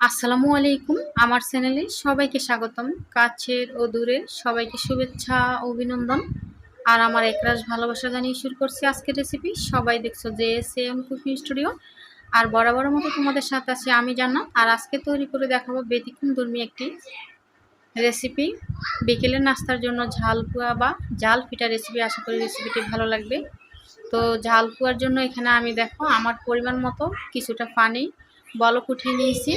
আসসালামু আলাইকুম। আমার চ্যানেলে সবাইকে স্বাগতম। কাছের ও দূরের সবাইকে শুভেচ্ছা অভিনন্দন। আর আমার একরাশ ভালোবাসা জানিয়ে শুরু করছি আজকের রেসিপি সবাই দেখছ যে এস এম কুকিং স্টুডিও আর বরাবর মতো তোমাদের সাথে আছি আমি জানা আর আজকে তৈরি করে দেখাবো ব্যতিক্রম ধর্মী একটি রেসিপি বিকেলের নাস্তার জন্য ঝাল পুয়া বা ঝাল পিঠা রেসিপি আশা করি রেসিপিটি ভালো লাগবে। তো ঝাল পুয়ার জন্য এখানে আমি দেখো, আমার পরিমাণ মতো কিছুটা পানি বলক উঠিয়ে নিয়েছি।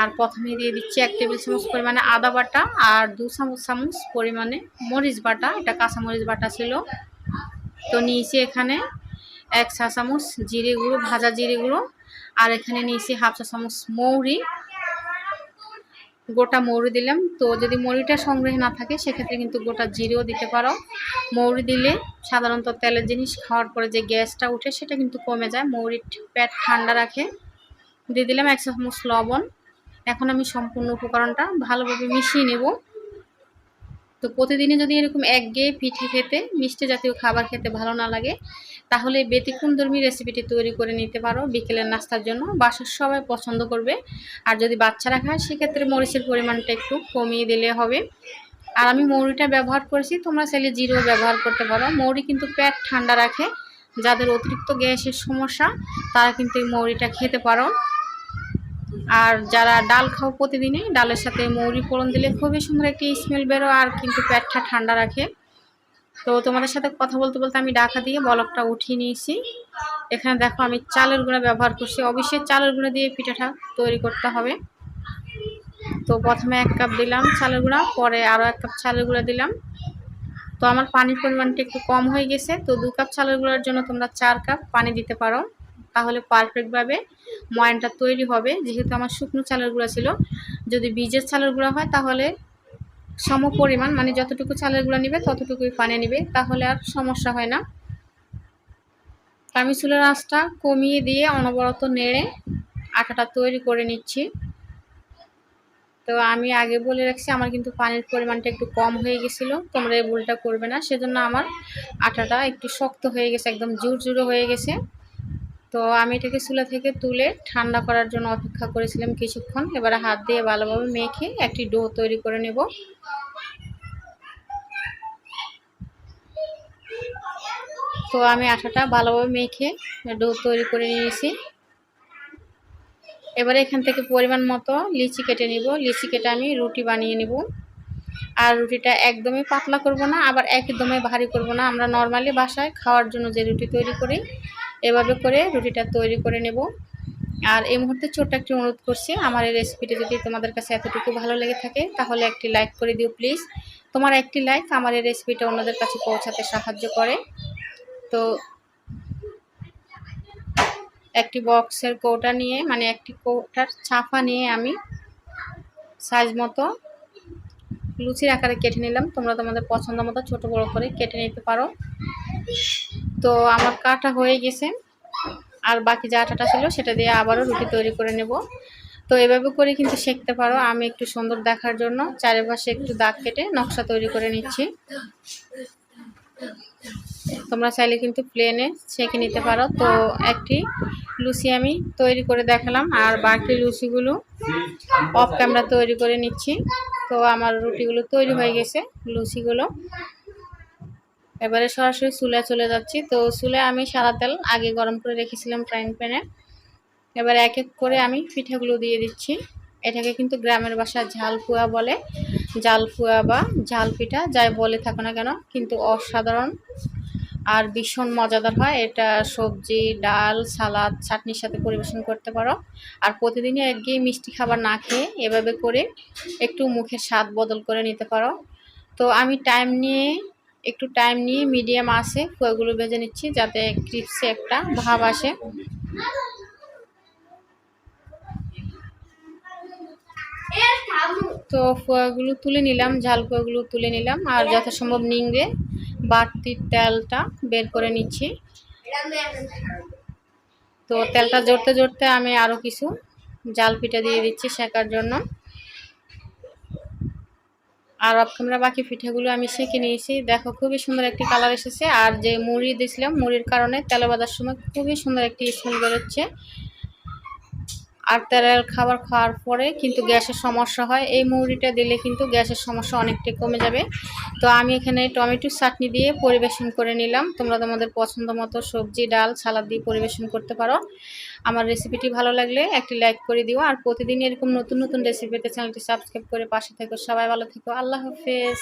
আর প্রথমে দিয়ে দিচ্ছি এক টেবিল চামচ পরিমাণে আদা বাটা আর দু চামচ চামচ পরিমাণে মরিচ বাটা। এটা কাঁচা মরিচ বাটা ছিল। তো নিয়েছি এখানে এক চা চামচ জিরে গুঁড়ো, ভাজা জিরে গুঁড়ো। আর এখানে নিয়েছি হাফ চা চামচ মৌরি। গোটা মৌরি দিলাম। তো যদি মৌরিটা সংগ্রহে না থাকে, সেক্ষেত্রে কিন্তু গোটা জিরেও দিতে পারো। মৌরি দিলে সাধারণত তেলের জিনিস খাওয়ার পরে যে গ্যাসটা উঠে, সেটা কিন্তু কমে যায়। মৌরির পেট ঠান্ডা রাখে। দিয়ে দিলাম এক চামচ লবণ। এখন আমি সম্পূর্ণ উপকরণটা ভালোভাবে মিশিয়ে নেব। তো প্রতিদিনে যদি এরকম এক গিয়ে পিঠে খেতে, মিষ্টি জাতীয় খাবার খেতে ভালো না লাগে, তাহলে ব্যতিক্রম ধর্মী রেসিপিটি তৈরি করে নিতে পারো বিকেলের নাস্তার জন্য। বাসার সবাই পছন্দ করবে। আর যদি বাচ্চারা খায়, সেক্ষেত্রে মরিচের পরিমাণটা একটু কমিয়ে দিলে হবে। আর আমি মৌরিটা ব্যবহার করেছি, তোমরা চাইলে জিরো ব্যবহার করতে পারো। মৌরি কিন্তু পেট ঠান্ডা রাখে। যাদের অতিরিক্ত গ্যাসের সমস্যা, তারা কিন্তু এই মৌরিটা খেতে পারো। আর যারা ডাল খাও প্রতিদিনে ডালের সাথে মৌরি ফোড়ন দিলে খুবই সুন্দর একটি স্মেল বেরো আর কিন্তু পেটটা ঠান্ডা রাখে। তো তোমাদের সাথে কথা বলতে বলতে আমি ডাকা দিয়ে বলকটা উঠিয়ে নিয়েছি। এখানে দেখো আমি চালের গুঁড়া ব্যবহার করছি। অবশ্যই চালের গুঁড়া দিয়ে পিঠাটা তৈরি করতে হবে। তো প্রথমে এক কাপ দিলাম চালের গুঁড়া, পরে আরও এক কাপ চালের গুঁড়া দিলাম। তো আমার পানির পরিমাণটা একটু কম হয়ে গেছে। তো দু কাপ চালের গুঁড়ার জন্য তোমরা চার কাপ পানি দিতে পারো। তাহলে পারফেক্টভাবে ময়ানটা তৈরি হবে। যেহেতু আমার শুকনো চালের গুঁড়া ছিল, যদি বীজের চালের গুঁড়া হয় তাহলে সম পরিমাণ মানে যতটুকু চালের গুঁড়া নিবে ততটুকুই পানি নিবে, তাহলে আর সমস্যা হয় না। আমি চুলের আঁচটা কমিয়ে দিয়ে অনবরত নেড়ে আটাটা তৈরি করে নিচ্ছি। তো আমি আগে বলে রাখছি, আমার কিন্তু পানির পরিমাণটা একটু কম হয়ে গেছিল, তোমরা এই ভুলটা করবে না। সেজন্য আমার আটাটা একটু শক্ত হয়ে গেছে, একদম জোর জুড়ো হয়ে গেছে। তো আমি এটাকে চুলা থেকে তুলে ঠান্ডা করার জন্য অপেক্ষা করেছিলাম কিছুক্ষণ। এবারে হাত দিয়ে ভালোভাবে মেখে একটি ডো তৈরি করে নেব। তো আমি আটাটা ভালোভাবে মেখে ডো তৈরি করে নিয়েছি। এবারে এখান থেকে পরিমাণ মতো লিচি কেটে নিব। লিচি কেটে আমি রুটি বানিয়ে নিব। আর রুটিটা একদমই পাতলা করব না, আবার একদমই ভারী করব না। আমরা নর্মালি বাসায় খাওয়ার জন্য যে রুটি তৈরি করি এভাবে করে রুটিটা তৈরি করে নেব। আর এই মুহূর্তে ছোট্ট একটি অনুরোধ করছি, আমার এই রেসিপিটি যদি তোমাদের কাছে এতটুকু ভালো লেগে থাকে, তাহলে একটি লাইক করে দিও প্লিজ তোমার একটি লাইক আমার এই রেসিপিটা অন্যদের কাছে পৌঁছাতে সাহায্য করে। তো একটি বক্সের কৌটা নিয়ে মানে একটি কৌটার ছাপা নিয়ে আমি সাইজ মতো লুচির আকারে কেটে নিলাম। তোমরা তোমাদের পছন্দ মতো ছোটো বড়ো করে কেটে নিতে পারো। তো আমার কাটা হয়ে গেছে। আর বাকি যা আটাটা ছিল সেটা দিয়ে আবারও রুটি তৈরি করে নেব। তো এভাবে করে কিন্তু শেখতে পারো আমি একটু সুন্দর দেখার জন্য। চারিপাশে একটু দাগ কেটে নকশা তৈরি করে নিচ্ছি। তোমরা চাইলে কিন্তু প্লেনে ছেঁকে নিতে পারো। তো একটি লুচি আমি তৈরি করে দেখালাম। আর বাকি লুচিগুলো অফ ক্যামেরা তৈরি করে নিচ্ছি। তো আমার রুটিগুলো তৈরি হয়ে গেছে, লুচিগুলো। এবারে সরাসরি চুলে চলে যাচ্ছি। তো চুলে আমি সাদা তেল আগে গরম করে রেখেছিলাম ফ্রাইং প্যানে এবার এক এক করে আমি পিঠাগুলো দিয়ে দিচ্ছি। এটাকে কিন্তু গ্রামের বাসায় ঝাল পুয়া বলে। জাল পুয়া বা ঝাল পিঠা যাই বলে থাকো না কেন, কিন্তু অসাধারণ আর ভীষণ মজাদার হয়। এটা সবজি, ডাল, সালাদ, চাটনির সাথে পরিবেশন করতে পারো। আর প্রতিদিনই একঘেয়ে মিষ্টি খাবার না খেয়ে এভাবে করে একটু মুখের স্বাদ বদল করে নিতে পারো। তো আমি টাইম নিয়ে একটু টাইম নিয়ে মিডিয়াম আসে ফুয়াগুলো ভেজে নিচ্ছি যাতে ক্রিপসে একটা ভাব আসে। তো ফুয়াগুলো তুলে নিলাম, ঝাল ফুয়াগুলো তুলে নিলাম, আর যথাসম্ভব নিংড়ে বাড়তির তেলটা বের করে নিচ্ছি। তো তেলটা জড়তে জড়তে আমি আরও কিছু জাল পিঠা দিয়ে দিচ্ছি শেখার জন্য। আর অফ বাকি পিঠেগুলো আমি শেখে নিয়েছি। দেখো, খুবই সুন্দর একটি কালার এসেছে। আর যে মুড়ি দিয়েছিলাম, মুড়ির কারণে তেলে বাঁধার সময় খুবই সুন্দর একটি স্মেল বেরোচ্ছে। আর তেলের খাবার খাওয়ার পরে কিন্তু গ্যাসের সমস্যা হয়। এই মৌরিটা দিলে কিন্তু গ্যাসের সমস্যা অনেকটাই কমে যাবে। তো আমি এখানে টমেটো চাটনি দিয়ে পরিবেশন করে নিলাম। তোমরা তোমাদের পছন্দ মতো সবজি, ডাল, সালাদ দিয়ে পরিবেশন করতে পারো। আমার রেসিপিটি ভালো লাগলে একটি লাইক করে দিও। আর প্রতিদিন এরকম নতুন নতুন রেসিপিতে চ্যানেলটি সাবস্ক্রাইব করে পাশে থেকো। সবাই ভালো থেকো। আল্লাহ হাফেজ।